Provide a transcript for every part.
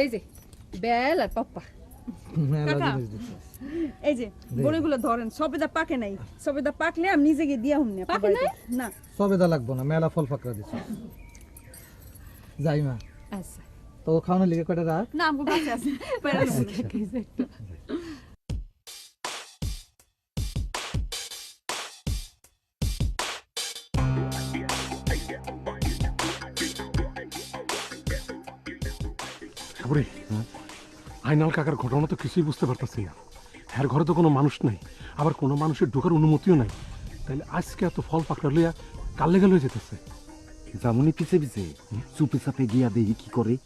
এই যে বেল আর পাপ্পা। দিচ্ছে। এই যে বড়িগুলো ধরেন সবেদা পাকে নাই। সবেদা পাকলে আমি নিজে গিয়ে দিয়া হুমনি পাকে নাই? না। সবেদা লাগবো না মেলা ফল ফাকরা দিছি যাই মা। আচ্ছা। তো খাওয়ানোর লিগে কয়টা রাখ না আমগো কাছে আছে। নেব। আইনাল কাকার ঘটনা তো কিছুই বুঝতে পারতেছি না। হ্যার ঘরে তো কোনো মানুষ নাই আবার কোনো মানুষের ঢোকার অনুমতিও নাই। তাইলে আজকে এত ফল পাকড়া লইয়া কাল লেগে লয়ে যেতেছে? জামুনি পিছে পিছে চুপে চাপে গিয়া দেখি কি করে।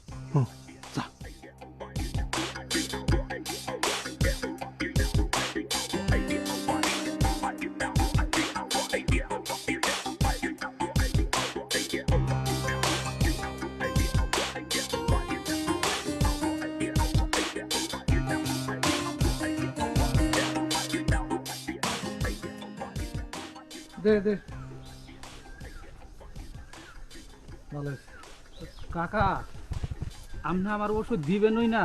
দে দে। ভালো। কাকা আপনি আমার ওষুধ দিবেনই না?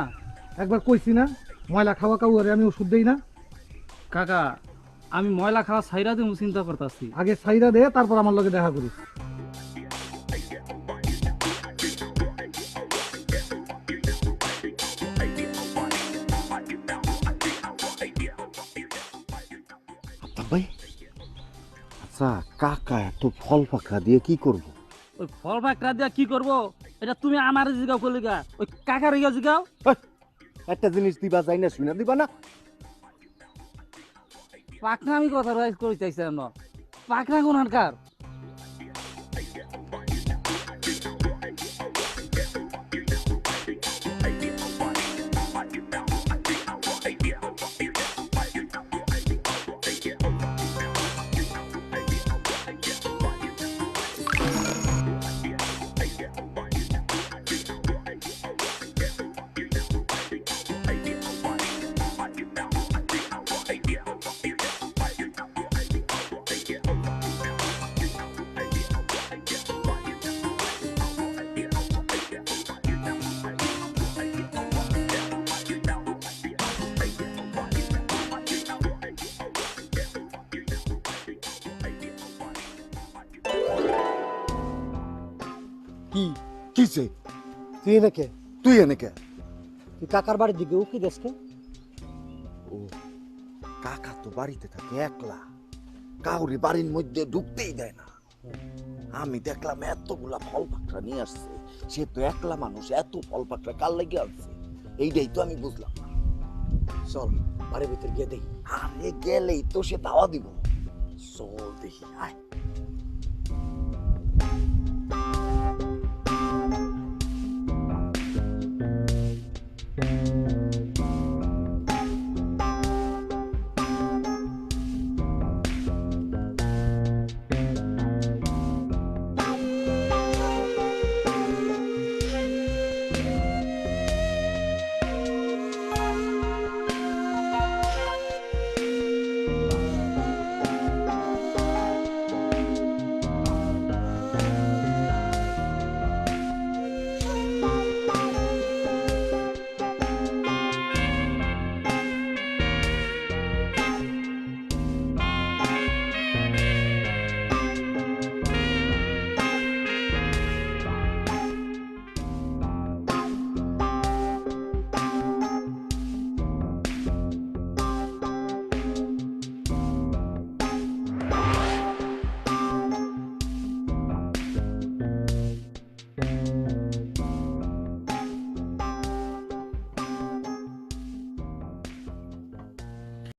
একবার কইছি না ময়লা খাওয়া কাউরে আমি ওষুধ দেই না। কাকা আমি ময়লা খাওয়া ছাইরা দেবো চিন্তা করতেছি। আগে সাইরা দে তারপর আমার লগে দেখা করিস। ভাই আচ্ছা কাকা এত ফল পাকড়া দিয়ে কি করব? ওই ফল ফাঁকড়া দিয়ে কি করব? এটা তুমি আমার জিগাও করলে গা। ওই কাকার ইগা জিগাও। একটা জিনিস দিবা যাই না শুনে দিবা না। পাকনা আমি কথা রাইজ করি চাইছিলাম না। পাকনা কোন হানকার কি? কিছে তুই এনেকে? তুই এনেকে? তুই কাকার বাড়ির দিকে উকি দেশকে ও কাকা তো বাড়িতে থাকে একলা। কাউরি বাড়ির মধ্যে ঢুকতেই দেয় না। আমি দেখলাম এতগুলা ফল পাকড়া নিয়ে আসছে। সে তো একলা মানুষ এত ফল পাকড়া কাল লেগে আসছে এইটাই তো আমি বুঝলাম না। চল বাড়ির ভিতর গিয়ে দেখি। আরে গেলেই তো সে দাওয়া দিব। চল দেখি আয়।